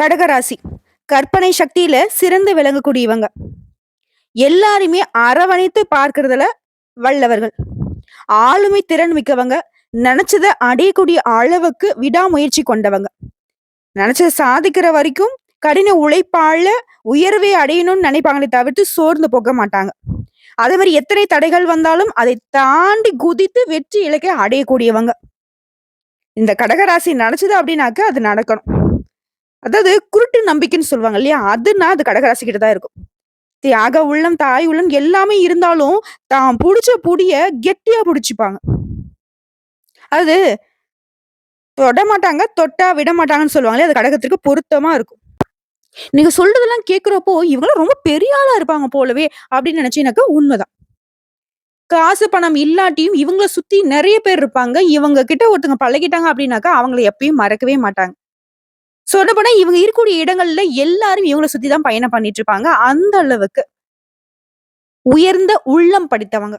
கடகராசி. கற்பனை சக்தியில சிறந்து விளங்கக்கூடியவங்க. எல்லாருமே அரவணைத்து பார்க்கறதுல வல்லவர்கள். ஆளுமை திறன் மிக்கவங்க. நினைச்சதை அடையக்கூடிய அளவுக்கு விடாமுயற்சி கொண்டவங்க. நினைச்சதை சாதிக்கிற வரைக்கும் கடின உழைப்பால உயர்வை அடையணும்னு நினைப்பாங்களே தவிர்த்து சோர்ந்து போக மாட்டாங்க. அதே மாதிரி எத்தனை தடைகள் வந்தாலும் அதை தாண்டி குதித்து வெற்றி இலக்கை அடையக்கூடியவங்க. இந்த கடகராசி நினைச்சது அப்படின்னாக்க அது நடக்கணும். அதாவது குருட்டு நம்பிக்கைன்னு சொல்லுவாங்க இல்லையா? அதுனா அது கடகராசிக்கிட்ட தான் இருக்கும். தியாக உள்ளம் தாய் உள்ளம் எல்லாமே இருந்தாலும் தான் பிடிச்ச புடிய கெட்டியா பிடிச்சிப்பாங்க. அது தொட மாட்டாங்க தொட்டா விட மாட்டாங்கன்னு சொல்லுவாங்களே அது கடகத்திற்கு பொருத்தமா இருக்கும். நீங்க சொல்றதெல்லாம் கேக்குறப்போ இவங்களாம் ரொம்ப பெரிய ஆளா இருப்பாங்க போலவே அப்படின்னு நினைச்சீங்கன்னாக்கா உண்மைதான். காசு பணம் இல்லாட்டியும் இவங்கள சுத்தி நிறைய பேர் இருப்பாங்க. இவங்க கிட்ட ஒருத்தங்க பழகிட்டாங்க அப்படின்னாக்கா அவங்களை எப்பயும் மறக்கவே மாட்டாங்க. சொல்ல போனா இவங்க இருக்கக்கூடிய இடங்கள்ல எல்லாரும் இவங்கள சுத்தி தான் பயணம் பண்ணிட்டு இருப்பாங்க அந்த அளவுக்கு உயர்ந்த உள்ளம் படித்தவங்க.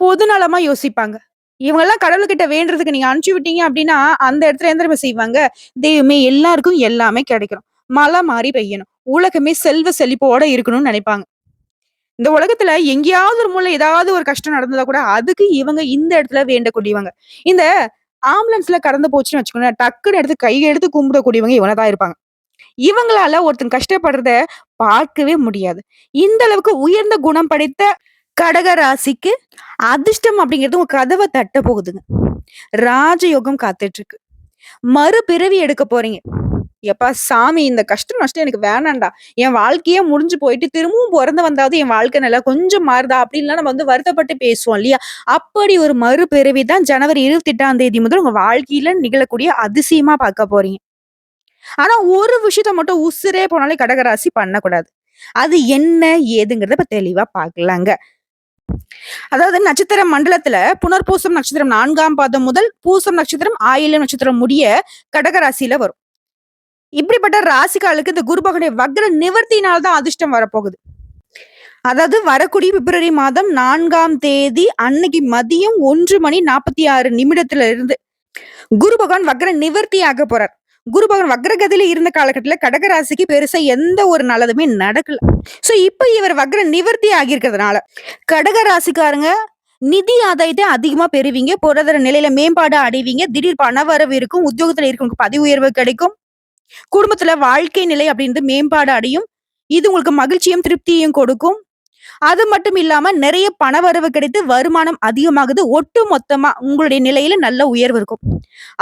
பொதுநலமா யோசிப்பாங்க. இவங்க எல்லாம் கடவுள்கிட்ட வேண்டுறதுக்கு நீங்க அனுப்பிச்சு விட்டீங்க அப்படின்னா அந்த இடத்துல எந்த தெரியுமா செய்வாங்க? தெய்வமே எல்லாருக்கும் எல்லாமே கிடைக்கணும். மழை மாறி பெய்யணும். உலகமே செல்வ செழிப்போட இருக்கணும்னு நினைப்பாங்க. இந்த உலகத்துல எங்கேயாவது ஒரு மூலம் ஏதாவது ஒரு கஷ்டம் நடந்ததா கூட அதுக்கு இவங்க இந்த இடத்துல வேண்டக்கூடியவங்க. இந்த ஆம்புலன்ஸ்ல கடந்து போச்சுன்னு வச்சுக்கோங்க டக்குன்னு எடுத்து கை எடுத்து கும்பிடக்கூடியவங்க இவங்க தான் இருப்பாங்க. இவங்களால ஒருத்தன் கஷ்டப்படுறத பார்க்கவே முடியாது. இந்த அளவுக்கு உயர்ந்த குணம் படைத்த கடக ராசிக்கு அதிர்ஷ்டம் அப்படிங்கிறது உங்க கதவை தட்ட போகுதுங்க. ராஜயோகம் காத்துட்டு இருக்கு. மறுபிறவி எடுக்க போறீங்க. எப்பா சாமி இந்த கஷ்டம் நஷ்டம் எனக்கு வேணாம்டா. என் வாழ்க்கையே முடிஞ்சு போயிட்டு திரும்பவும் பிறந்து வந்தாவது என் வாழ்க்கை நல்லா கொஞ்சம் மாறுதா அப்படின்லாம் நம்ம வந்து வருத்தப்பட்டு பேசுவோம் இல்லையா? அப்படி ஒரு மறுபிறவி தான் ஜனவரி இருபத்தி எட்டாம் தேதி முதல் உங்க வாழ்க்கையில நிகழக்கூடிய அதிசயமா பார்க்க போறீங்க. ஆனா ஒரு விஷயத்த மட்டும் உசுரே போனாலே கடகராசி பண்ணக்கூடாது. அது என்ன ஏதுங்கிறத இப்ப தெளிவா பார்க்கலாங்க. அதாவது நட்சத்திர மண்டலத்துல புனர்பூசம் நட்சத்திரம் நான்காம் பாதம் முதல் பூசம் நட்சத்திரம் ஆயிலம் நட்சத்திரம் முடிய கடகராசியில வரும். இப்படிப்பட்ட ராசிக்காலுக்கு இந்த குரு பகனுடைய வக்ர நிவர்த்தியினால தான் அதிர்ஷ்டம் வரப்போகுது. அதாவது வரக்கூடிய பிப்ரவரி மாதம் நான்காம் தேதி அன்னைக்கு மதியம் ஒன்று மணி நாற்பத்தி ஆறு நிமிடத்துல இருந்து குரு பகவான் வக்ர நிவர்த்தி ஆக போறார். குரு பகவான் வக்ரகதியில இருந்த காலகட்டத்துல கடகராசிக்கு பெருசா எந்த ஒரு நல்லதுமே நடக்கல. சோ இப்ப இவர் வக்ர நிவர்த்தி ஆகியிருக்கிறதுனால கடக ராசிக்காரங்க நிதி ஆதாயத்தை அதிகமா பெறுவீங்க. பொருளாதார நிலையில மேம்பாடு அடைவீங்க. திடீர் பணவரவு இருக்கும். உத்தியோகத்துல இருக்கவங்களுக்கு பதவி உயர்வு கிடைக்கும். குடும்பத்துல வாழ்க்கை நிலை அப்படின்றது மேம்பாடு அடையும். இது உங்களுக்கு மகிழ்ச்சியும் திருப்தியையும் கொடுக்கும். அது மட்டும் இல்லாம நிறைய பண வரவு கிடைத்து வருமானம் அதிகமாகுது. ஒட்டு மொத்தமா உங்களுடைய நிலையில நல்ல உயர்வு இருக்கும்.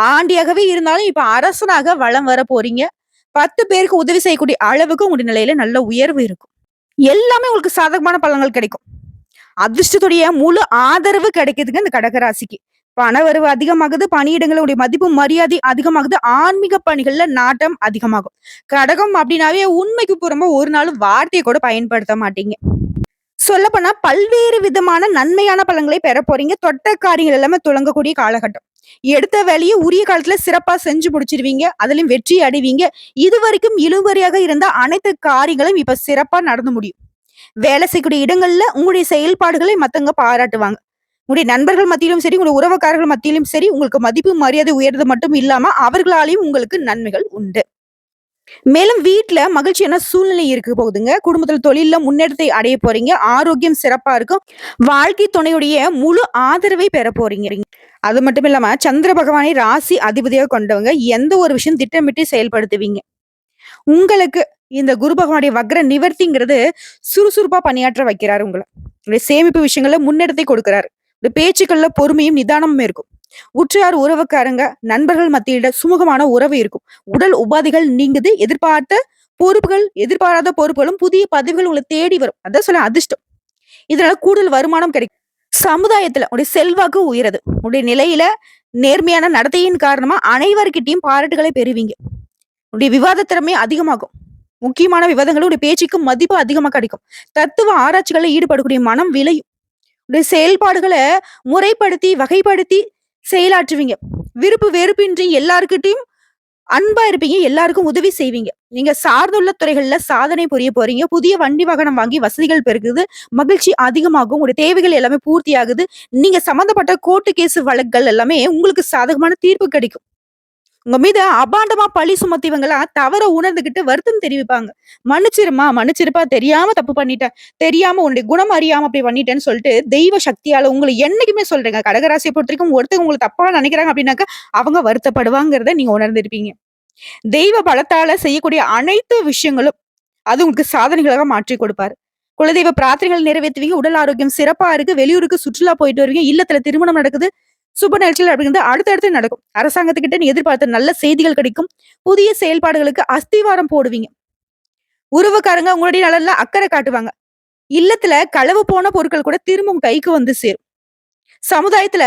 ஆண்டியாகவே இருந்தாலும் இப்ப அரசனாக வளம் வர போறீங்க. பத்து பேருக்கு உதவி செய்யக்கூடிய அளவுக்கு உங்களுடைய நிலையில நல்ல உயர்வு இருக்கும். எல்லாமே உங்களுக்கு சாதகமான பலன்கள் கிடைக்கும். அதிர்ஷ்டத்துடைய முழு ஆதரவு கிடைக்குதுங்க இந்த கடகராசிக்கு. பணவரவு அதிகமாகுது பணியிடங்களுடைய மதிப்பு மரியாதை அதிகமாகுது ஆன்மீக பணிகள்ல நாட்டம் அதிகமாகும். கடகம் அப்படின்னாவே உண்மைக்கு புறம்ப ஒரு நாள் வார்த்தையை கூட பயன்படுத்த மாட்டீங்க. சொல்லப்போனா பல்வேறு விதமான நன்மையான பலன்களை பெற போறீங்க. தொட்ட காரியங்கள் எல்லாமே துளங்கக்கூடிய காலகட்டம். எடுத்த வேலையை உரிய காலத்துல சிறப்பா செஞ்சு முடிச்சிருவீங்க. அதுலயும் வெற்றி அடைவீங்க. இது வரைக்கும் இருந்த அனைத்து காரியங்களும் இப்ப சிறப்பா நடந்து முடியும். வேலை செய்யக்கூடிய இடங்கள்ல உங்களுடைய செயல்பாடுகளை மத்தவங்க பாராட்டுவாங்க. உங்களுடைய நண்பர்கள் மத்தியிலும் சரி உங்களுடைய உறவுக்காரர்கள் மத்தியிலும் சரி உங்களுக்கு மதிப்பு மரியாதை உயர்றது மட்டும் இல்லாம அவர்களாலையும் உங்களுக்கு நன்மைகள் உண்டு. மேலும் வீட்டுல மகிழ்ச்சியான சூழ்நிலை இருக்க போகுதுங்க. குடும்பத்தில் தொழில முன்னேற்றத்தை அடைய போறீங்க. ஆரோக்கியம் சிறப்பா இருக்கும். வாழ்க்கை துணையுடைய முழு ஆதரவை பெற போறீங்க. அது மட்டும் இல்லாம சந்திர பகவானை ராசி அதிபதியாக கொண்டவங்க எந்த ஒரு விஷயம் திட்டமிட்டு செயல்படுத்துவீங்க? உங்களுக்கு இந்த குரு பகவானுடைய வக்ர நிவர்த்திங்கிறது சுறுசுறுப்பா பணியாற்ற வைக்கிறாரு உங்களை. சேமிப்பு விஷயங்களை முன்னெடுத்தை கொடுக்கிறாரு. இந்த பேச்சுக்கள்ல பொறுமையும் நிதானமும் இருக்கும். உற்றார் உறவுக்காரங்க நண்பர்கள் மத்தியிட சுமூகமான உறவு இருக்கும். உடல் உபாதைகள் நீங்குது எதிர்பார்த்த பொறுப்புகள் எதிர்பாராத பொறுப்புகளும் புதிய பதவிகள் உங்களை தேடி வரும். அதான் சொல்ல அதிர்ஷ்டம். இதனால கூடுதல் வருமானம் கிடைக்கும். சமுதாயத்துல உடைய செல்வாக்கு உயருது. உடைய நிலையில நேர்மையான நடத்தையின் காரணமா அனைவர்கிட்டயும் பாராட்டுகளை பெறுவீங்க. உடைய விவாத திறமை அதிகமாகும். முக்கியமான விவாதங்களும் உடைய பேச்சுக்கு மதிப்பு அதிகமா கிடைக்கும். தத்துவ ஆராய்ச்சிகளில் ஈடுபடக்கூடிய மனம் விளையும். உடைய செயல்பாடுகளை முறைப்படுத்தி வகைப்படுத்தி செயலாற்றுவீங்க. விருப்பு வெறுப்பின்றி எல்லாருக்கிட்டையும் அன்பா இருப்பீங்க எல்லாருக்கும் உதவி செய்வீங்க. நீங்க சார்ந்துள்ள துறைகள்ல சாதனை புரிய போறீங்க. புதிய வண்டி வாகனம் வாங்கி வசதிகள் பெருகுது மகிழ்ச்சி அதிகமாகும் உங்களுடைய தேவைகள் எல்லாமே பூர்த்தி ஆகுது நீங்க சம்பந்தப்பட்ட கோர்ட்டு கேஸ் வழக்குகள் எல்லாமே உங்களுக்கு சாதகமான தீர்ப்பு கிடைக்கும். உங்க மீது அபாண்டமா பழி சுமத்தியவங்கலாம் தவற உணர்ந்துகிட்டு வருத்தம் தெரிவிப்பாங்க. மன்னிச்சிருமா மன்னிச்சிருப்பா தெரியாம தப்பு பண்ணிட்டேன். தெரியாம உன்னுடைய குணம் அறியாம அப்படி பண்ணிட்டேன்னு சொல்லிட்டு, தெய்வ சக்தியால உங்கள என்னைக்குமே சொல்றேங்க. பொறுத்த பொறுத்தவரைக்கும் ஒருத்தங்க உங்களுக்கு தப்பா நினைக்கிறாங்க அப்படின்னாக்கா, அவங்க வருத்தப்படுவாங்கிறத நீங்க உணர்ந்திருப்பீங்க. தெய்வ பலத்தால செய்யக்கூடிய அனைத்து விஷயங்களும், அது உங்களுக்கு சாதனைகளாக மாற்றி கொடுப்பாரு. குலதெய்வ பிரார்த்தனைகள் நிறைவேத்துவீங்க. உடல் ஆரோக்கியம் சிறப்பா இருக்கு. வெளியூருக்கு சுற்றுலா போயிட்டு வருவீங்க. இல்லத்துல திருமணம் நடக்குது. சுப நிகழ்ச்சிகள் அப்படிங்கிறது அடுத்தடுத்து நடக்கும். அரசாங்கத்துக்கிட்ட நீ எதிர்பார்த்த நல்ல செய்திகள் கிடைக்கும். புதிய செயல்பாடுகளுக்கு அஸ்திவாரம் போடுவீங்க. உறவுக்காரங்க உங்களுடைய நலன்ல அக்கறை காட்டுவாங்க. இல்லத்துல களவு போன பொருட்கள் கூட திரும்பவும் கைக்கு வந்து சேரும். சமுதாயத்துல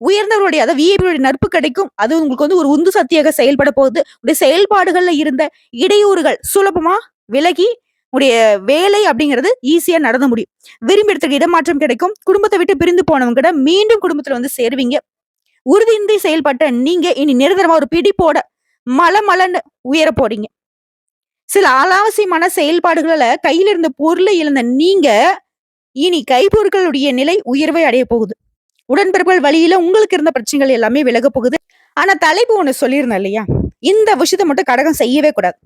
உயர்ந்தவர்களுடைய அதாவது விஐபியுடைய நட்பு கிடைக்கும். அது உங்களுக்கு வந்து ஒரு உந்து சக்தியாக செயல்பட போகுது. உடைய செயல்பாடுகள்ல இருந்த இடையூறுகள் சுலபமா விலகி உடைய வேலை அப்படிங்கிறது ஈஸியா நடந்து முடியும். விரும்பி இடத்துக்கு இடமாற்றம் கிடைக்கும். குடும்பத்தை விட்டு பிரிந்து போனவங்க மீண்டும் குடும்பத்துல வந்து சேருவீங்க. உறுதியின்றி செயல்பட்ட நீங்க இனி நிரந்தரமா ஒரு பிடிப்போட மல மலன்னு உயர போறீங்க. சில அலாவசியமான செயல்பாடுகளால கையில இருந்த பொருளை இழந்த நீங்க, இனி கைப்பொருட்களுடைய நிலை உயர்வை அடைய போகுது. உடன்பிறப்புகள் வழியில உங்களுக்கு இருந்த பிரச்சனைகள் எல்லாமே விலகப் போகுது. ஆனா தலைப்பு ஒண்ணு சொல்லியிருந்தேன் இல்லையா? இந்த விஷயத்த மட்டும் கடகம் செய்யவே கூடாது.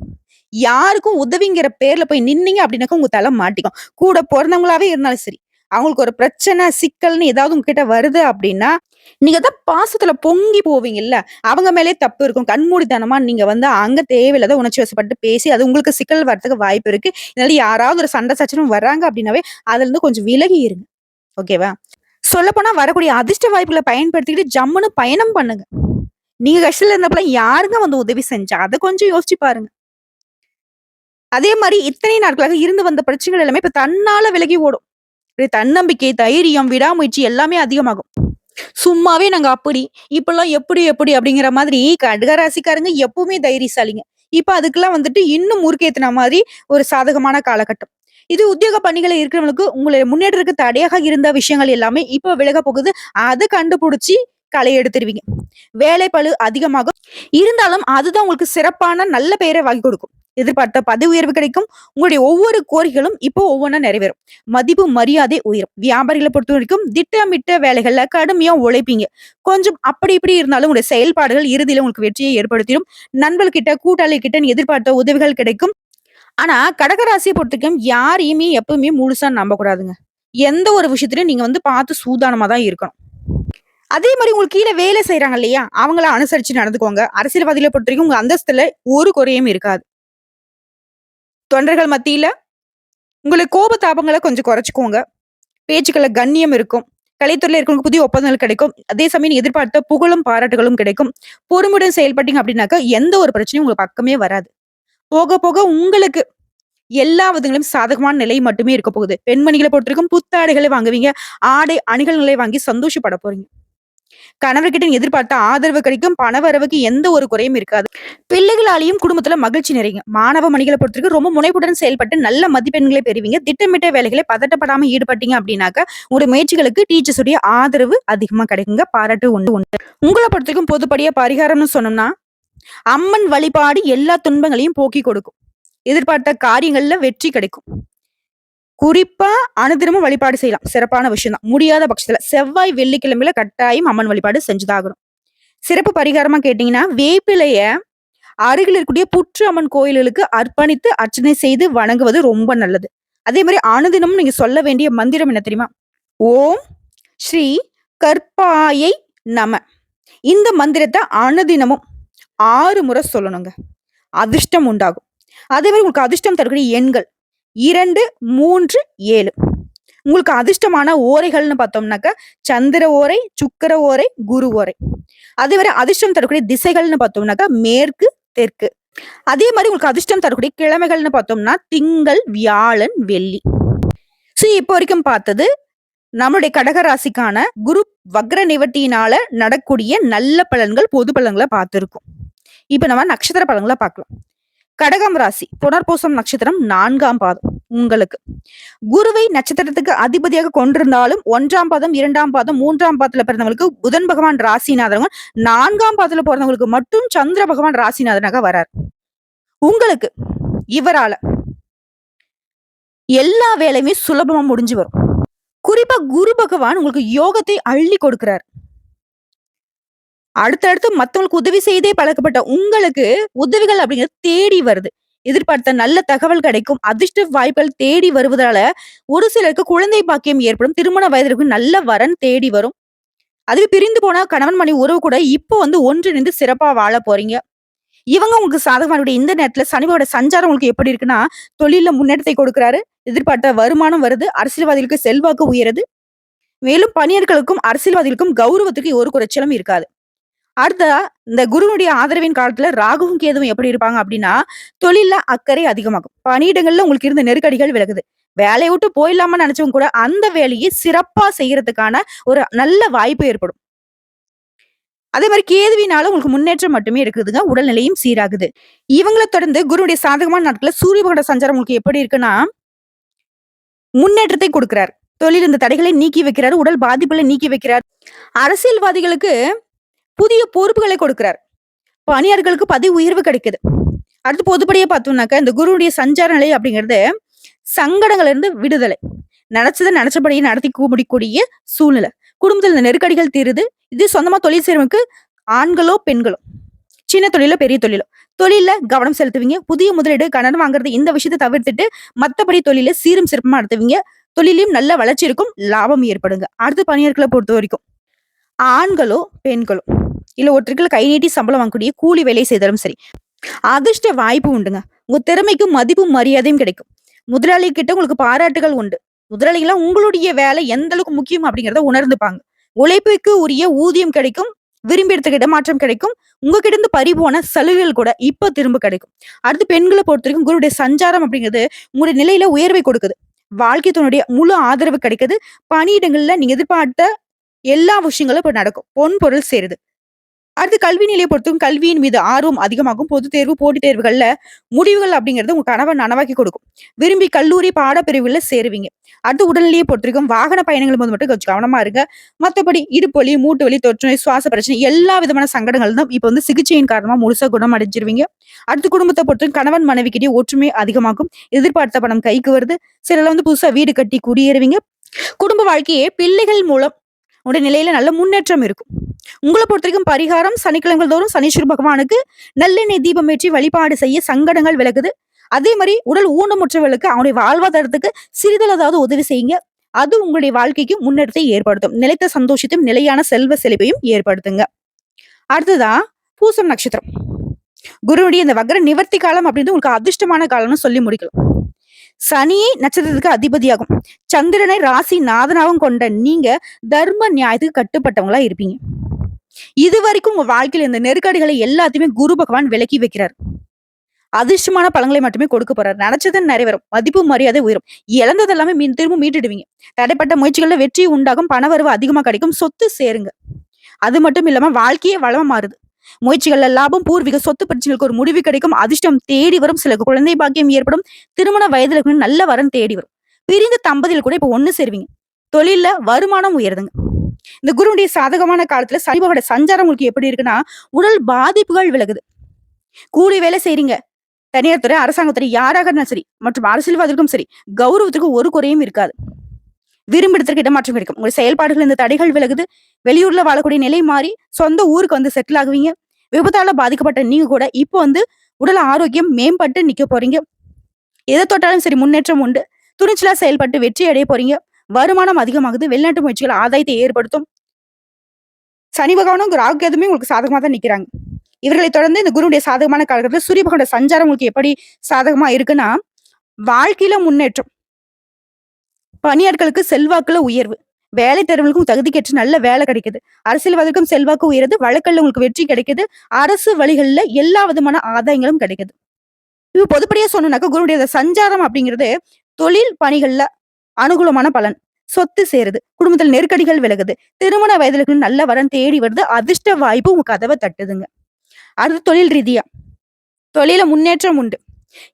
யாருக்கும் உதவிங்கிற பேர்ல போய் நின்னீங்க அப்படின்னாக்கா உங்க தலை மாட்டிக்கும். கூட பிறந்தவங்களாவே இருந்தாலும் சரி. அவங்களுக்கு ஒரு பிரச்சனை, சிக்கல்னு ஏதாவது உங்ககிட்ட வருது அப்படின்னா, நீங்க தான் பாசத்துல பொங்கி போவீங்கல்ல, அவங்க மேலே தப்பு இருக்கும். கண்மூடித்தனமா நீங்க வந்து அங்க தேவையில்லாத உணர்ச்சி வசப்பட்டு பேசி, அது உங்களுக்கு சிக்கல் வரதுக்கு வாய்ப்பு இருக்கு. இதனால யாராவது ஒரு சண்டை சச்சரவு வர்றாங்க அப்படின்னாவே, அதுலருந்து கொஞ்சம் விலகி இருங்க. ஓகேவா? சொல்லப்போனா வரக்கூடிய அதிர்ஷ்ட வாய்ப்புகளை பயன்படுத்திக்கிட்டு ஜம்முன்னு பயணம் பண்ணுங்க. நீங்க கஷ்டத்துல இருந்தப்பெல்லாம் யாருங்க வந்து உதவி செஞ்சா? அதை கொஞ்சம் யோசிச்சு பாருங்க. அதே மாதிரி இத்தனை நாட்களாக இருந்து வந்த பிரச்சனைகள் எல்லாமே இப்ப தன்னால விலகி ஓடும். தன்னம்பிக்கை, தைரியம், விடாமுயற்சி எல்லாமே அதிகமாகும். சும்மாவே நாங்க அப்படி, இப்பல்லாம் எப்படி எப்படி அப்படிங்கிற மாதிரி கடகராசிக்காரங்க எப்பவுமே தைரியசாலிங்க. இப்ப அதுக்கெல்லாம் வந்துட்டு இன்னும் முறுக்கேத்தின மாதிரி ஒரு சாதகமான காலகட்டம். இது உத்தியோக பணிகளை இருக்கிறவங்களுக்கு உங்களுடைய முன்னேற்றத்துக்கு தடையாக இருந்த விஷயங்கள் எல்லாமே இப்ப விலக போகுது. அதை கண்டுபிடிச்சி களை எடுத்துருவீங்க. வேலைப்பளு அதிகமாகும். இருந்தாலும் அதுதான் உங்களுக்கு சிறப்பான நல்ல பெயரை வாங்கி கொடுக்கும். எதிர்பார்த்த பதவி உயர்வு கிடைக்கும். உங்களுடைய ஒவ்வொரு கோரிக்கைகளும் இப்போ ஒவ்வொன்றா நிறைவேறும். மதிப்பு, மரியாதை உயரும். பொறுத்த வரைக்கும் திட்டமிட்ட வேலைகள்ல கடுமையா உழைப்பீங்க. கொஞ்சம் அப்படி இப்படி இருந்தாலும் உங்களுடைய செயல்பாடுகள் இறுதியில உங்களுக்கு வெற்றியை ஏற்படுத்திடும். நண்பர்கிட்ட, கூட்டாளி கிட்ட எதிர்பார்த்த உதவிகள் கிடைக்கும். ஆனா கடகராசியை பொறுத்தவரைக்கும் யாரையுமே எப்பவுமே முழுசா நம்பக்கூடாதுங்க. எந்த ஒரு விஷயத்திலையும் நீங்க வந்து பார்த்து சூதானமா தான் இருக்கணும். அதே மாதிரி உங்களுக்கு கீழே வேலை செய்கிறாங்க இல்லையா? அவங்கள அனுசரிச்சு நடந்துக்கோங்க. அரசியல்வாதிகள பொறுத்தவரைக்கும் உங்க அந்தஸ்துல ஒரு குறையும் இருக்காது. தொண்டர்கள் மத்தியில உங்களுக்கு கோப கொஞ்சம் குறைச்சிக்கோங்க பேச்சுக்களை கண்ணியம் இருக்கும். கலைத்துறையில் இருக்கிறவங்களுக்கு புதிய ஒப்பந்தங்கள் கிடைக்கும். அதே சமயம் எதிர்பார்த்த புகழும், பாராட்டுகளும் கிடைக்கும். பொறுமுடன் செயல்பட்டீங்க அப்படின்னாக்கா, எந்த ஒரு பிரச்சனையும் உங்களுக்கு பக்கமே வராது. போக போக உங்களுக்கு எல்லா விதங்களும் சாதகமான நிலை மட்டுமே இருக்க போகுது. பெண்மணிகள பொறுத்தவரைக்கும் புத்தாடைகளை வாங்குவீங்க. ஆடை அணிகலன்களை வாங்கி சந்தோஷப்பட போறீங்க. கணவர்கிட்ட எதிர்பார்த்த ஆதரவு கிடைக்கும். பணவரவுக்கு எந்த ஒரு குறையும் இருக்காது. பிள்ளைகளாலையும் குடும்பத்துல மகிழ்ச்சி நிறைய மாணவ மணிகளை பொறுத்தவரைக்கும் ரொம்ப முனைப்புடன் செயல்பட்டு நல்ல மதிப்பெண்களை பெறுவீங்க. திட்டமிட்ட வேலைகளை பதட்டப்படாம ஈடுபட்டீங்க அப்படின்னாக்கா, உங்களுடைய முயற்சிகளுக்கு டீச்சர்ஸ் உடைய ஆதரவு அதிகமா கிடைக்குங்க. பாராட்டு உண்டு உண்டு. உங்களை பொறுத்தவரைக்கும் பொதுப்படியா பரிகாரம்னு சொன்னோம்னா, அம்மன் வழிபாடு எல்லா துன்பங்களையும் போக்கி கொடுக்கும். எதிர்பார்த்த காரியங்கள்ல வெற்றி கிடைக்கும். குறிப்பா அனுதினமும் வழிபாடு செய்யலாம். சிறப்பான விஷயம் தான். முடியாத பட்சத்துல செவ்வாய், வெள்ளிக்கிழமையில கட்டாயம் அம்மன் வழிபாடு செஞ்சுதாகணும் சிறப்பு பரிகாரமா கேட்டீங்கன்னா, வேப்பிலைய அருகில் இருக்கக்கூடிய புற்று அம்மன் கோயில்களுக்கு அர்ப்பணித்து அர்ச்சனை செய்து வணங்குவது ரொம்ப நல்லது. அதே மாதிரி அனுதினமும் நீங்க சொல்ல வேண்டிய மந்திரம் என்ன தெரியுமா? ஓம் ஸ்ரீ கற்பாயை நம. இந்த மந்திரத்தை அனுதினமும் ஆறு முறை சொல்லணுங்க. அதிர்ஷ்டம் உண்டாகும். அதே மாதிரி உங்களுக்கு அதிர்ஷ்டம் தரக்கூடிய எண்கள் 2, 3, 7. உங்களுக்கு அதிர்ஷ்டமான ஓரைகள்னு பார்த்தோம்னாக்கா, சந்திர ஓரை, சுக்கிர ஓரை, குரு ஓரை. அதே மாரி அதிர்ஷ்டம் தரக்கூடிய திசைகள்னு பார்த்தோம்னாக்கா, மேற்கு, தெற்கு. அதே மாதிரி உங்களுக்கு அதிர்ஷ்டம் தரக்கூடிய கிழமைகள்னு பார்த்தோம்னா, திங்கள், வியாழன், வெள்ளி. ஸோ இப்போ வரைக்கும் பார்த்தது, நம்மளுடைய கடக ராசிக்கான குரு வக்ர நிவர்த்தியினால நடக்கூடிய நல்ல பலன்கள், பொது பலன்களை பார்த்துருக்கோம் இப்போ நம்ம நட்சத்திர பலன்களை பார்க்கலாம். கடகம் ராசி புனர்பூசம் நட்சத்திரம் நான்காம் பாதம் உங்களுக்கு. குருவை நட்சத்திரத்துக்கு அதிபதியாக கொண்டிருந்தாலும் ஒன்றாம் பாதம், இரண்டாம் பாதம், மூன்றாம் பாதத்துல பிறந்தவங்களுக்கு புதன் பகவான் ராசிநாதனும், நான்காம் பாதத்துல பிறந்தவங்களுக்கு மட்டும் சந்திர பகவான் ராசிநாதனாக வரார். உங்களுக்கு இவரால எல்லா வேலையுமே சுலபமா முடிஞ்சு வரும். குறிப்பா குரு பகவான் உங்களுக்கு யோகத்தை அள்ளி கொடுக்கிறார். அடுத்தடுத்து மற்றவங்களுக்கு உதவி செய்தே பழக்கப்பட்ட உங்களுக்கு உதவிகள் அப்படிங்கிறது தேடி வருது. எதிர்பார்த்த நல்ல தகவல் கிடைக்கும். அதிர்ஷ்ட வாய்ப்புகள் தேடி வருவதால, ஒரு சிலருக்கு குழந்தை பாக்கியம் ஏற்படும். திருமண வயதிற்கு நல்ல வரன் தேடி வரும். அதுவே பிரிந்து போனா கணவன் மணி உறவு கூட இப்போ வந்து ஒன்றிணைந்து சிறப்பா வாழ போறீங்க. இவங்க உங்களுக்கு சாதகமான இந்த நேரத்துல சனிவோட சஞ்சாரம் உங்களுக்கு எப்படி இருக்குன்னா, தொழில முன்னேற்றத்தை கொடுக்கிறாரு. எதிர்பார்த்த வருமானம் வருது. அரசியல்வாதிகளுக்கு செல்வாக்கு உயருது. மேலும் பணியாளர்களுக்கும் அரசியல்வாதிகளுக்கும் கௌரவத்துக்கு ஒரு குறைச்சலும் இருக்காது. அடுத்த இந்த குருவனுடைய ஆதரவின் காலத்துல ராகுவும், கேதுவும் எப்படி இருப்பாங்க அப்படின்னா, தொழில அக்கறை அதிகமாகும். பணியிடங்கள்ல உங்களுக்கு இருந்த நெருக்கடிகள் விலகுது. வேலையை விட்டு போயிடலாம நினைச்சவங்க கூட அந்த வேலையை சிறப்பா செய்யறதுக்கான ஒரு நல்ல வாய்ப்பு ஏற்படும். அதே மாதிரி கேதுவினால உங்களுக்கு முன்னேற்றம் மட்டுமே இருக்குதுங்க. உடல்நிலையும் சீராகுது. இவங்களை தொடர்ந்து குருவுடைய சாதகமான நாட்கள சூரிய பகட சஞ்சாரம் உங்களுக்கு எப்படி இருக்குன்னா முன்னேற்றத்தை கொடுக்கிறார். தொழில் இந்த தடைகளை நீக்கி வைக்கிறார் உடல் பாதிப்புல நீக்கி வைக்கிறார். அரசியல்வாதிகளுக்கு புதிய பொறுப்புகளை கொடுக்கிறார். பணியாளர்களுக்கு பதவி உயர்வு கிடைக்குது. அடுத்து பொதுப்படியா பார்த்தோம்னாக்கா இந்த குருவுடைய சஞ்சார நிலை அப்படிங்கிறது சங்கடங்கள்ல இருந்து விடுதலை. நினைச்சதை நினைச்சபடியே நடத்தி முடிக்கக்கூடிய சூழ்நிலை. குடும்பத்தில் இந்த நெருக்கடிகள் தீருது. இது சொந்தமா தொழில் செய்றவங்களுக்கு ஆண்களோ, பெண்களோ, சின்ன தொழிலோ, பெரிய தொழிலோ, தொழில கவனம் செலுத்துவீங்க. புதிய முதலீடு, கடன் வாங்குறது இந்த விஷயத்தை தவிர்த்துட்டு, மற்றபடி தொழில சீரும் சிறப்புமா நடத்துவீங்க. தொழிலையும் நல்ல வளர்ச்சி இருக்கும். லாபம் ஏற்படுங்க. அடுத்து பணியாருக்களை பொறுத்த வரைக்கும் ஆண்களோ, பெண்களோ இல்ல ஒருத்தருக்கு கை நீட்டி சம்பளம் வாங்கக்கூடிய கூலி வேலை செய்தாலும் சரி, அதிர்ஷ்ட வாய்ப்பு உண்டுங்க. உங்க திறமைக்கு மதிப்பும், மரியாதையும் கிடைக்கும். முதலாளி கிட்ட உங்களுக்கு பாராட்டுகள் உண்டு. முதலாளிகள்லாம் உங்களுடைய வேலை எந்த அளவுக்கு முக்கியம் அப்படிங்கிறத உணர்ந்துப்பாங்க. உழைப்புக்கு உரிய ஊதியம் கிடைக்கும். விரும்பி எடுத்த இடமாற்றம் கிடைக்கும். உங்ககிட்ட இருந்து பறிபோன சலுகைகள் கூட இப்ப திரும்ப கிடைக்கும். அடுத்து பெண்களை பொறுத்தவரைக்கும் குருடைய சஞ்சாரம் அப்படிங்கிறது உங்களுடைய நிலையில உயர்வை கொடுக்குது. வாழ்க்கை தன்னுடைய முழு ஆதரவு கிடைக்குது. பணியிடங்கள்ல நீங்க எதிர்பார்த்த எல்லா விஷயங்களும் இப்ப நடக்கும். பொன் பொருள் சேருது. அடுத்து கல்வி நிலையை பொறுத்தவரைக்கும் கல்வியின் மீது ஆர்வம் அதிகமாகும். பொது தேர்வு, போட்டித் தேர்வுகள்ல முடிவுகள் அப்படிங்கிறது உங்க கணவன் நனவாக்கி கொடுக்கும். விரும்பி கல்லூரி பாடப்பிரிவுகள்ல சேருவீங்க. அடுத்து உடல்நிலையை பொறுத்தவரைக்கும் வாகன பயணங்கள் போது மட்டும் கொஞ்சம் கவனமா இருங்க. மற்றபடி இடுப்பொலி மூட்டு வலி, தொற்றுநோய், சுவாச பிரச்சனை எல்லா விதமான சங்கடங்கள் தான் இப்போ வந்து சிகிச்சையின் காரணமா முழுசா குணமடைஞ்சிருவீங்க. அடுத்து குடும்பத்தை பொறுத்தவரைக்கும் கணவன் மனைவிக்கிடையே ஒற்றுமை அதிகமாகும். எதிர்பார்த்த பணம் கைக்கு வருது. சிலர் வந்து புதுசா வீடு கட்டி குடியேறுவீங்க. குடும்ப வாழ்க்கையே பிள்ளைகள் மூலம் உடைய நிலையில நல்ல முன்னேற்றம் இருக்கும். உங்கள பொறுத்தவரைக்கும் பரிகாரம் சனிக்கிழமைகள் தோறும் சனீஸ்வர பகவானுக்கு நல்லெண்ணெய் தீபம் ஏற்றி வழிபாடு செய்ய சங்கடங்கள் விலகுது. அதே மாதிரி உடல் ஊனமுற்றவர்களுக்கு அவனுடைய வாழ்வாதாரத்துக்கு சிறிதளவாவது உதவி செய்யுங்க. அது உங்களுடைய வாழ்க்கைக்கு முன்னேற்றத்தை ஏற்படுத்தும். நிலைத்த சந்தோஷத்தையும், நிலையான செல்வ செழிப்பையும் ஏற்படுத்துங்க. அடுத்ததா பூசம் நட்சத்திரம். குருவுடைய இந்த வக்ர நிவர்த்தி காலம் அப்படின்றது உங்களுக்கு அதிர்ஷ்டமான காலம்னு சொல்லி முடிக்கலாம். சனியை நட்சத்திரத்துக்கு அதிபதியாகும். சந்திரனை ராசி நாதனாகவும் கொண்ட நீங்க தர்ம நியாயத்துக்கு கட்டுப்பட்டவங்களா இருப்பீங்க. இதுவரைக்கும் உங்க வாழ்க்கையில இந்த நெருக்கடிகளை எல்லாத்தையுமே குரு பகவான் விலக்கி வைக்கிறார். அதிர்ஷ்டமான பழங்களை மட்டுமே கொடுக்க போறார். நினைச்சது நிறைவேறும். மதிப்பு, மரியாதை உயரும். இழந்தது எல்லாமே மீன் திரும்ப மீட்டுடுவீங்க. தடைப்பட்ட முயற்சிகள்ல வெற்றி உண்டாகும். பணவரவு அதிகமா கிடைக்கும். சொத்து சேருங்க. அது மட்டும் இல்லாம வாழ்க்கையே வளமா மாறுது. முயற்சிகள்ல லாபம், பூர்வீக சொத்து பிரச்சனைகளுக்கு ஒரு முடிவு கிடைக்கும். அதிர்ஷ்டம் தேடி வரும். சிலருக்கு குழந்தை பாக்கியம் ஏற்படும். திருமண வயதுல நல்ல வரன் தேடி வரும். பிரிந்த தம்பதியில் கூட இப்ப ஒண்ணு சேருவீங்க. தொழில வருமானம் உயருதுங்க. இந்த குருவுடைய சாதகமான காலத்துல சனி சஞ்சாரம் உங்களுக்கு எப்படி இருக்குன்னா, உடல் பாதிப்புகள் விலகுது. கூலி வேலை செய்றீங்க. தனியார் துறை, அரசாங்கத்துறை யாராக இருந்தாலும் சரி மற்றும் அரசியல்வாதிகளுக்கும் சரி, கௌரவத்துக்கு ஒரு குறையும் இருக்காது. விரும்பிடத்திற்கு இடமாற்றம் கிடைக்கும். உங்கள் செயல்பாடுகள் இந்த தடைகள் விலகுது. வெளியூர்ல வாழக்கூடிய நிலை மாறி சொந்த ஊருக்கு வந்து செட்டில் ஆகுவீங்க. விபத்தால பாதிக்கப்பட்ட நீங்க கூட இப்போ வந்து உடல் ஆரோக்கியம் மேம்பட்டு நிக்க போறீங்க. எதை தொட்டாலும் சரி முன்னேற்றம் உண்டு. துணிச்சலா செயல்பட்டு வெற்றி அடைய போறீங்க. வருமானம் அதிகமாகுது. வெளிநாட்டு முயற்சிகள் ஆதாயத்தை ஏற்படுத்தும். சனி பகவானும், ராகு கேதுவுமே உங்களுக்கு சாதகமாக தான் நிற்கிறாங்க இவர்களை தொடர்ந்து இந்த குருடைய சாதகமான காலகட்டத்தில் சூரிய பகவானோட சஞ்சாரம் உங்களுக்கு எப்படி சாதகமா இருக்குன்னா, வாழ்க்கையில முன்னேற்றம். பணியாட்களுக்கு செல்வாக்குல உயர்வு. வேலை தேர்வுகளுக்கும் தகுதிக்கேற்ற நல்ல வேலை கிடைக்குது. அரசியல்வாதிக்கும் செல்வாக்கு உயருது. வழக்கில் உங்களுக்கு வெற்றி கிடைக்குது. அரசு வழிகளில் எல்லா விதமான ஆதாயங்களும் கிடைக்குது. இப்போ பொதுப்படியாக சொன்னோம்னாக்கா குருடைய சஞ்சாரம் அப்படிங்கிறது தொழில் பணிகள்ல அனுகூலமான பலன். சொத்து சேருது. குடும்பத்தில் நெருக்கடிகள் விலகுது. திருமண வயதுக்கு நல்ல வரன் தேடி வருது. அதிர்ஷ்ட வாய்ப்பு உங்க கதவை தட்டுதுங்க. அடுத்து தொழில் ரீதியா. தொழில முன்னேற்றம் உண்டு.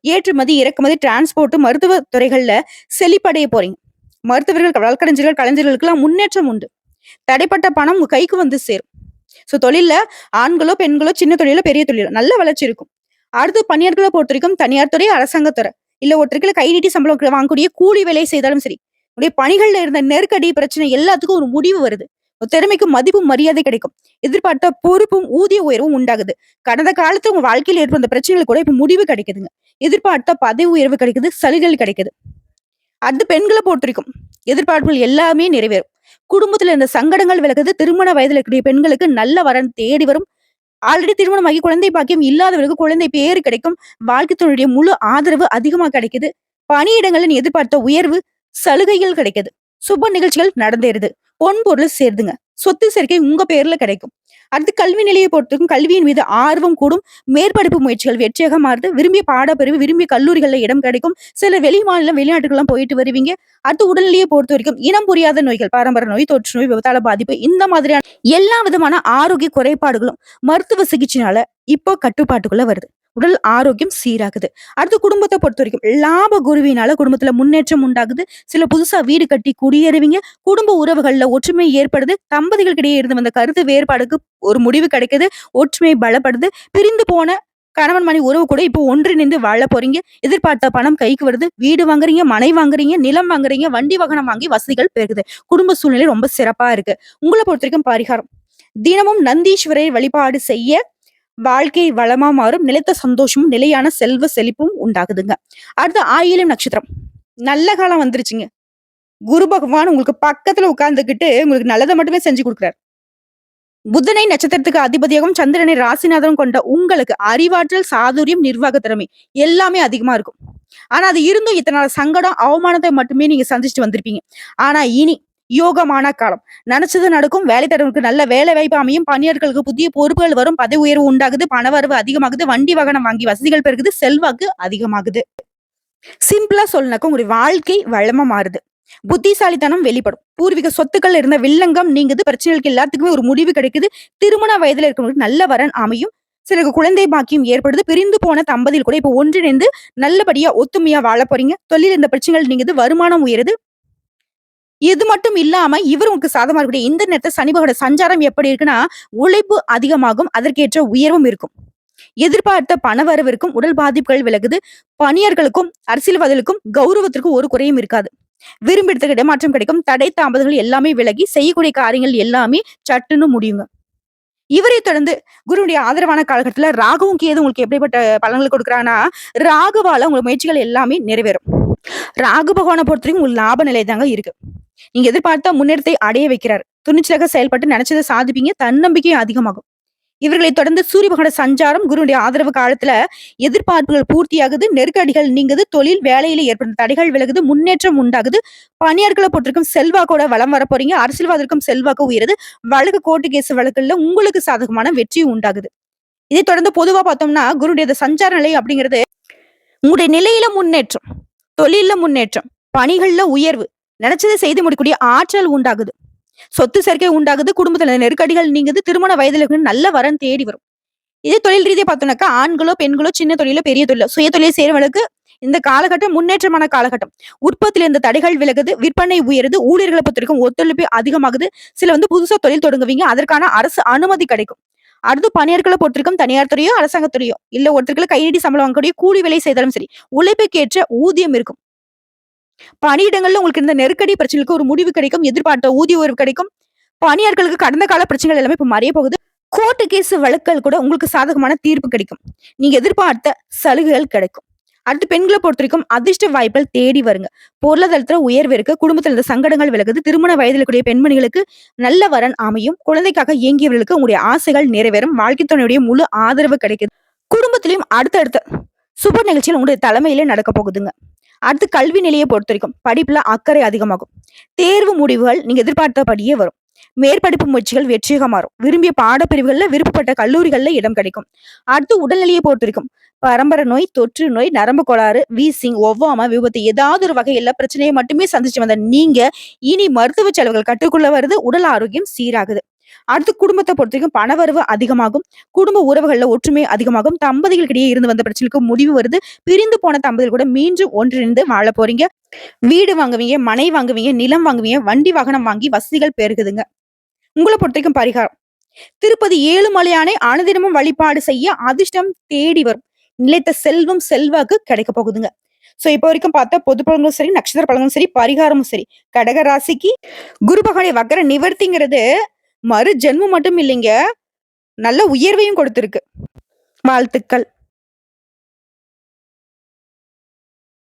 ஏற்றுமதி, இறக்குமதி, டிரான்ஸ்போர்ட், மருத்துவ துறைகள்ல செழிப்படைய போறீங்க. மருத்துவர்கள், வழக்கறிஞர்கள், கலைஞர்களுக்கெல்லாம் முன்னேற்றம் உண்டு. தடைப்பட்ட பணம் உங்க கைக்கு வந்து சேரும். சோ தொழில ஆண்களோ, பெண்களோ, சின்ன தொழிலோ, பெரிய தொழிலோ நல்ல வளர்ச்சி இருக்கும். அடுத்து பணியாளர்களை பொறுத்த வரைக்கும் தனியார் துறை, அரசாங்கத்துறை இல்ல ஒருத்தருக்கு கை நீட்டி சம்பளம் வாங்கக்கூடிய கூலி வேலை செய்தாலும் சரி, உடைய பணிகள்ல இருந்த நெருக்கடி, பிரச்சனை எல்லாத்துக்கும் ஒரு முடிவு வருது. திறமைக்கு மதிப்பும் மரியாதை கிடைக்கும். எதிர்பார்த்த பொறுப்பும் ஊதிய உயர்வும் உண்டாகுது. கடந்த காலத்துல உங்க வாழ்க்கையில் ஏற்பட்ட பிரச்சனைகள் கூட இப்ப முடிவு கிடைக்குதுங்க. எதிர்பார்த்த பதவி உயர்வு கிடைக்குது சலுகைகள் கிடைக்குது. அடுத்து பெண்களை பொறுத்திருக்கும் எதிர்பார்ப்புகள் எல்லாமே நிறைவேறும். குடும்பத்துல இருந்த சங்கடங்கள் விலகுது திருமண வயதுல இருக்கக்கூடிய பெண்களுக்கு நல்ல வரன் தேடி வரும். ஆல்ரெடி திருமணமாகி குழந்தை பாக்கியம் இல்லாதவர்களுக்கு குழந்தை பேரு கிடைக்கும். வாழ்க்கை துணையுடைய முழு ஆதரவு அதிகமா கிடைக்குது. பணியிடங்களில் எதிர்பார்த்த உயர்வு சலுகைகள் கிடைக்குது. சுப நிகழ்ச்சிகள் நடந்தேறுது. பொன்பொருள் சேருதுங்க சொத்து சேர்க்கை உங்க பேர்ல கிடைக்கும். அடுத்து கல்வி நிலையை பொறுத்தவரைக்கும் கல்வியின் மீது ஆர்வம் கூடும். மேற்படிப்பு முயற்சிகள் வெற்றியாக மாறுது. விரும்பிய பாடப்பிரிவு விரும்பிய கல்லூரிகளில் இடம் கிடைக்கும். சில வெளி மாநிலம் வெளிநாட்டுக்கெல்லாம் போயிட்டு வருவீங்க. அடுத்து உடல்நிலையை பொறுத்த வரைக்கும் இனம் புரியாத நோய்கள் பாரம்பரிய நோய் தொற்று நோய் விபத்தால பாதிப்பு இந்த மாதிரியான எல்லா விதமான ஆரோக்கிய குறைபாடுகளும் மருத்துவ சிகிச்சைனால இப்போ கட்டுப்பாட்டுக்குள்ள வருது. உடல் ஆரோக்கியம் சீராகுது. அடுத்து குடும்பத்தை பொறுத்த வரைக்கும் லாப குருவினால குடும்பத்துல முன்னேற்றம் உண்டாகுது. சில புதுசா வீடு கட்டி குடியேறுவீங்க. குடும்ப உறவுகள்ல ஒற்றுமை ஏற்படுது. தம்பதிகளுக்கிடையே இருந்து வந்த கருத்து வேறுபாடுக்கு ஒரு முடிவு கிடைக்குது. ஒற்றுமை பலப்படுது. பிரிந்து போன கணவன் மணி உறவு கூட இப்போ ஒன்றிணைந்து வாழ போறீங்க. எதிர்பார்த்த பணம் கைக்கு வருது. வீடு வாங்குறீங்க மனை வாங்குறீங்க நிலம் வாங்குறீங்க வண்டி வாகனம் வாங்கி வசதிகள் பெருகுது. குடும்ப சூழ்நிலை ரொம்ப சிறப்பா இருக்கு. உங்களை பொறுத்த வரைக்கும் பரிகாரம். தினமும் நந்தீஸ்வரரை வழிபாடு செய்ய வாழ்க்கை வளமா மாறும் நிலைத்த சந்தோஷமும் நிலையான செல்வ செழிப்பும் உண்டாகுதுங்க. அடுத்து ஆயிலம் நட்சத்திரம். நல்ல காலம் வந்துருச்சுங்க. குரு பகவான் உங்களுக்கு பக்கத்துல உட்கார்ந்துக்கிட்டு உங்களுக்கு நல்லதை மட்டுமே செஞ்சு கொடுக்குறாரு. புதனை நட்சத்திரத்துக்கு அதிபதியாகவும் சந்திரனை ராசிநாதனும் கொண்ட உங்களுக்கு அறிவாற்றல் சாதுரியம் நிர்வாக திறமை எல்லாமே அதிகமா இருக்கும். ஆனா அது இருந்தும் இத்தனை நாள் சங்கடம் அவமானத்தை மட்டுமே நீங்க சந்திச்சுட்டு வந்திருப்பீங்க. ஆனா இனி யோகமான காலம். நினைச்சது நடக்கும் வேலை தரவுக்கு நல்ல வேலை வாய்ப்பு அமையும் பணியாளர்களுக்கு புதிய பொறுப்புகள் வரும் பதவி உயர்வு உண்டாகுது பணவரவு அதிகமாகுது வண்டி வாகனம் வாங்கி வசதிகள் பெருகுது செல்வாக்கு அதிகமாகுது. சிம்பிளா சொல்லனாக்க உங்களுடைய வாழ்க்கை வளமா மாறுது. புத்திசாலித்தனம் வெளிப்படும். பூர்வீக சொத்துக்கள் இருந்த வில்லங்கம் நீங்குது பிரச்சனைகளுக்கு எல்லாத்துக்குமே ஒரு முடிவு கிடைக்குது. திருமண வயதுல இருக்கிறவங்களுக்கு நல்ல வரன் அமையும். சிலருக்கு குழந்தை பாக்கியம் ஏற்படுது. பிரிந்து போன தம்பதியில் கூட இப்போ ஒன்றிணைந்து நல்லபடியா ஒத்துமையா வாழ போறீங்க. தொழில் இந்த பிரச்சனைகள் நீங்குது வருமானம் உயருது. இது மட்டும் இல்லாம இவர் உங்களுக்கு சாதமா இருக்கக்கூடிய இந்த நேரத்தில் சனிபகோட சஞ்சாரம் எப்படி இருக்குன்னா உழைப்பு அதிகமாகும் அதற்கேற்ற உயர்வும் இருக்கும். எதிர்பார்த்த பணவரவு இருக்கும் உடல் பாதிப்புகள் விலகுது பணியர்களுக்கும் அரசியல்வாதிகளுக்கும் கௌரவத்திற்கும் ஒரு குறையும் இருக்காது. விரும்பிடத்துக்கு இடமாற்றம் கிடைக்கும் தடை தாமதங்கள் எல்லாமே விலகி செய்யக்கூடிய காரியங்கள் எல்லாமே சட்டுன்னு முடியுங்க. இவரை தொடர்ந்து குருவுடைய ஆதரவான காலகட்டத்துல ராகுவும் கேது உங்களுக்கு எப்படிப்பட்ட பலன்கள் கொடுக்குறாங்கன்னா ராகுவால உங்க முயற்சிகள் எல்லாமே நிறைவேறும். ராகு பகவானை பொறுத்தவரைக்கும் உங்களுக்கு லாப நிலை தாங்க இருக்கு. நீங்க எதிர்பார்த்த முன்னேற்றத்தை அடைய வைக்கிறார். துணிச்சலாக செயல்பட்டு நினைச்சதை சாதிப்பீங்க தன்னம்பிக்கையும் அதிகமாகும். இவர்களை தொடர்ந்து சூரிய பகவான சஞ்சாரம் குருடைய ஆதரவு காலத்துல எதிர்பார்ப்புகள் பூர்த்தியாகுது நெருக்கடிகள் நீங்குது தொழில் வேலையில ஏற்படும் தடைகள் விலகுது முன்னேற்றம் உண்டாகுது. பணியாட்களை போட்டிருக்கும் செல்வாக்கோட வளம் வர போறீங்க அரசியல்வாதிற்கும் செல்வாக்கு உயருது. வழக்கு கோர்ட்டு கேஸ் வழக்குல உங்களுக்கு சாதகமான வெற்றி உண்டாகுது. இதை தொடர்ந்து பொதுவா பார்த்தோம்னா குருடைய சஞ்சார நிலை அப்படிங்கிறது உங்களுடைய நிலையில முன்னேற்றம் தொழில முன்னேற்றம் பணிகள்ல உயர்வு நினைச்சதை செய்து முடிக்கக்கூடிய ஆற்றல் உண்டாகுது. சொத்து சேர்க்கை உண்டாகுது குடும்பத்துல நெருக்கடிகள் நீங்குது திருமண வயதுல நல்ல வரன் தேடி வரும். இதே தொழில் ரீதியை பார்த்தோம்னாக்கா ஆண்களோ பெண்களோ சின்ன தொழிலோ பெரிய தொழிலோ சுய தொழில் செய்யறவங்களுக்கு இந்த காலகட்டம் முன்னேற்றமான காலகட்டம். உற்பத்தியில இருந்த தடைகள் விலகுது விற்பனை உயருது ஊழியர்களை பொறுத்திருக்கும் ஒத்துழைப்பு அதிகமாகுது. சில வந்து புதுசா தொழில் தொடங்குவீங்க அதற்கான அரசு அனுமதி கிடைக்கும். அடுத்து பணியாளர்களை பொறுத்திருக்கும் தனியார் துறையோ அரசாங்கத்துறையோ இல்ல ஒருத்தருக்கு கையடி சம்பளம் வாங்கக்கூடிய கூலி வேலை செய்தாலும் சரி உழைப்புக்கேற்ற ஊதியம் இருக்கும். பணியிடங்கள்ல உங்களுக்கு இருந்த நெருக்கடி பிரச்சனைக்கு ஒரு முடிவு கிடைக்கும் எதிர்பார்த்த ஊதிய உயர்வு கிடைக்கும். பணியாளர்களுக்கு கடந்த கால பிரச்சனைகள் எல்லாமே இப்ப மறைய போகுது. கோர்ட்டு கேஸ் வழக்குகள் கூட உங்களுக்கு சாதகமான தீர்ப்பு கிடைக்கும். நீங்க எதிர்பார்த்த சலுகைகள் கிடைக்கும். அடுத்து பெண்களை பொறுத்த வரைக்கும் அதிர்ஷ்ட வாய்ப்புகள் தேடி வருங்க. பொருளாதாரத்துல உயர்வு இருக்கு. குடும்பத்துல இருந்த சங்கடங்கள் விலகுது. திருமண வயதில் கூடிய பெண்மணிகளுக்கு நல்ல வரன் அமையும். குழந்தைக்காக இயங்கியவர்களுக்கு உங்களுடைய ஆசைகள் நிறைவேறும். வாழ்க்கை துணையுடைய முழு ஆதரவு கிடைக்குது. குடும்பத்திலையும் அடுத்தடுத்த சுப நிகழ்ச்சிகள் உங்களுடைய தலைமையில நடக்க போகுதுங்க. அடுத்து கல்வி நிலையை பொறுத்த வரைக்கும் படிப்புல அக்கறை அதிகமாகும். தேர்வு முடிவுகள் நீங்க எதிர்பார்த்தபடியே வரும். மேற்படிப்பு முயற்சிகள் வெற்றியாக மாறும். விரும்பிய பாடப்பிரிவுகளில் விருப்பப்பட்ட கல்லூரிகள்ல இடம் கிடைக்கும். அடுத்து உடல்நிலையை பொறுத்த வரைக்கும் பரம்பரை நோய் தொற்று நோய் நரம்பு கோளாறு வீசிங் ஒவ்வாம விபத்து ஏதாவது ஒரு வகையில பிரச்சனையை மட்டுமே சந்திச்சு வந்த நீங்க இனி மருத்துவ செலவுகள் கட்டுக்குள்ள வருது. உடல் ஆரோக்கியம் சீராகுது. அடுத்து குடும்பத்தை பொறுத்த வரைக்கும் பணவரவு அதிகமாகும். குடும்ப உறவுகளில் ஒற்றுமை அதிகமாகும். தம்பதிகளுக்கிடையே இருந்து வந்த பிரச்சனைக்கு முடிவு வருது. பிரிந்து போன தம்பதிகள் கூட மீண்டும் ஒன்றிணைந்து வாழ போறீங்க. வீடு வாங்குவீங்க மனை வாங்குவீங்க நிலம் வாங்குவீங்க வண்டி வாகனம் வாங்கி வசதிகள் பெருகுதுங்க. உங்களை பொறுத்த வரைக்கும் பரிகாரம். திருப்பதி ஏழுமலையானை அனுதினமும் வழிபாடு செய்ய அதிர்ஷ்டம் தேடி வரும். நிலைத்த செல்வம் செல்வாக்கு கிடைக்க போகுதுங்க. சோ இப்போ வரைக்கும் பார்த்தா பொது பழங்களும் சரி நட்சத்திர பழங்களும் சரி பரிகாரமும் சரி. கடக ராசிக்கு குரு பகவானை வக்கர நிவர்த்திங்கிறது மறு ஜென்மம் மட்டும் இல்லைங்க. நல்ல உயர்வையும் கொடுத்துருக்கு. வாழ்த்துக்கள்.